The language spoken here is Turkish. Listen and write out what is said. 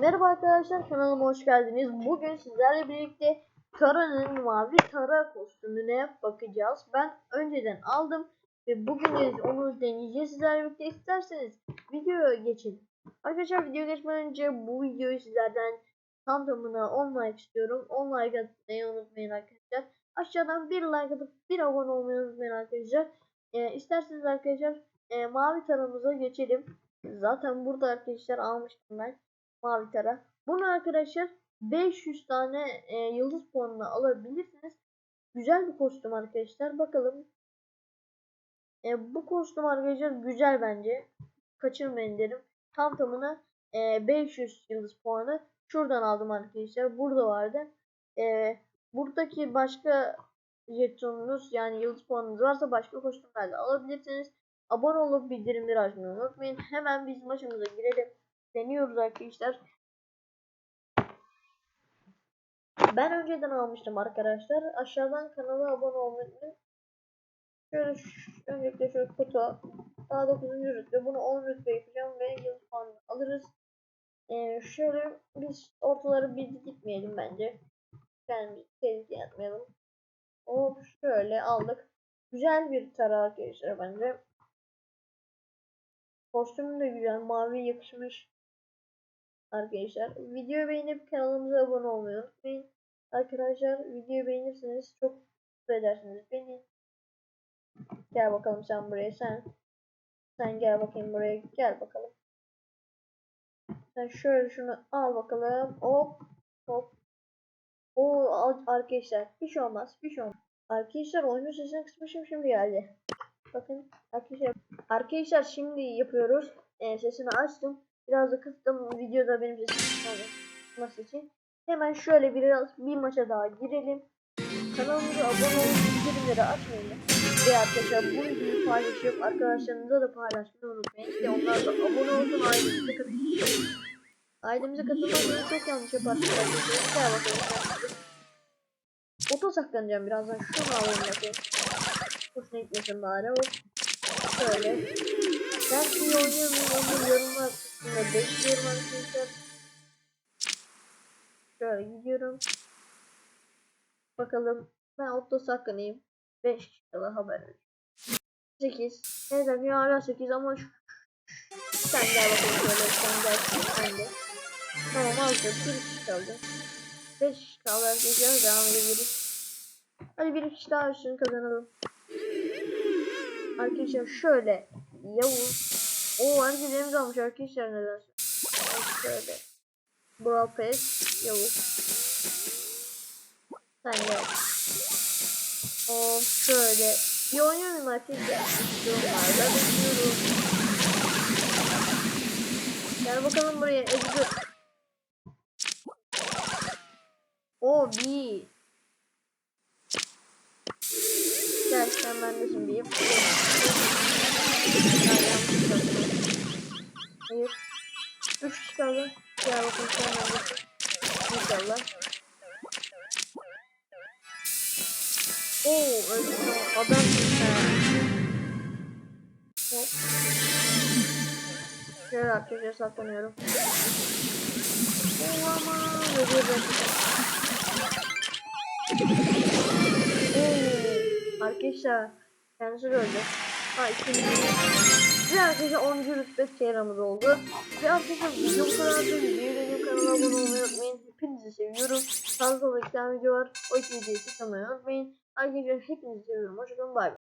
Merhaba arkadaşlar kanalıma hoş geldiniz. Bugün sizlerle birlikte Tara'nın mavi Tara kostümüne bakacağız. Ben önceden aldım ve bugün onu deneyeceğiz sizlerle birlikte. İsterseniz videoya geçelim. Arkadaşlar video geçmeden önce bu videoyu sizlerden tam tamına 10 like istiyorum. 10 like atmayı unutmayın arkadaşlar. Aşağıdan bir like atıp bir abone olmayı unutmayın arkadaşlar. Ee, isterseniz arkadaşlar e, mavi taramıza geçelim. Zaten burada arkadaşlar almıştım ben mavi tara. Bunu arkadaşlar 500 tane e, yıldız puanını alabilirsiniz. Güzel bir kostüm arkadaşlar. Bakalım. E, bu kostüm arkadaşlar güzel bence. Kaçırmayın derim. Tam tamına e, 500 yıldız puanı. Şuradan aldım arkadaşlar. Burada vardı. E, buradaki başka jetonunuz yani yıldız puanınız varsa başka kostümlerle alabilirsiniz. Abone olup bildirimleri açmayı unutmayın. Hemen biz maçımıza girelim. Deniyoruz arkadaşlar. Ben önceden almıştım arkadaşlar. Aşağıdan kanala abone olmayı. Şöyle öncelikle şöyle kutu. Daha 9. rütbe. Bunu 10 rütbe yapacağım ve yıldız puanı alırız. Ee, şöyle biz ortaları bir gitmeyelim bence. Yani tehlike yapmayalım. Hop şöyle aldık. Güzel bir tara arkadaşlar bence. Kostüm de güzel. Mavi yakışmış. Arkadaşlar. Videoyu beğenip kanalımıza abone olmayı unutmayın. Arkadaşlar videoyu beğenirseniz çok mutlu edersiniz beni. Gel bakalım sen buraya sen. Sen gel bakayım buraya. Gel bakalım. Sen şöyle şunu al bakalım. Hop. Hop. O arkadaşlar. Bir şey olmaz. Bir şey olmaz. Arkadaşlar oyunun sesini kısmışım şimdi geldi. Bakın arkadaşlar. Arkadaşlar şimdi yapıyoruz. Ee, sesini açtım. Biraz da kıstım videoda benim sesim için. Hemen şöyle biraz bir maça daha girelim. Kanalımıza abone olup bildirimleri açmayı ve arkadaşlar bu videoyu paylaşıp arkadaşlarınıza da paylaşmayı unutmayın. İşte onlar da abone olsun ailemize katılın. Ailemize katılmazsanız çok yanlış yaparsınız. Gel bakalım. Oto saklanacağım birazdan. Şunu alayım bakayım. Hoşuna gitmesin bari. Hop. Şöyle. Ben onu yorumlar kısmında bekliyorum arkadaşlar. Şöyle gidiyorum. Bakalım. Ben oto saklanayım. 5 kişi kala haber ver. 8. Evet abi hala 8 ama şu... Sen gel bakalım şöyle. Sen gel. Sen de. Tamam aldık. 1 kişi kaldı. 5 kişi kaldı arkadaşlar. Devam edebiliriz. Hadi bir kişi daha üstünü kazanalım. Arkadaşlar şöyle Yavuz o herkes almış arkadaşlar nedense. Şöyle. Brawl Pass Yavuz. Sen gel O şöyle. Bir oynayalım arkadaşlar? Yorumlarda bekliyorum Gel bakalım buraya Ezgi O bir Gel sen bendesin bir. Üç. Gel bakalım sen bendesin. İnşallah. Oo. Adamsın sen. Hop. Şöyle arkadaşlar saklanıyorum. Ölüyor gerçekten. Oo, arkadaşlar kendisi de öldü. Ha ikinci. Arkadaşlar 10. rütbe çeyramız oldu. Ve arkadaşlar video bu kadar. Videoyu benim kanala abone olmayı unutmayın. Hepinizi seviyorum. Sağda solda iki tane video var. O iki videoyu tıklamayı unutmayın. Arkadaşlar hepinizi seviyorum. Hoşçakalın. Bay.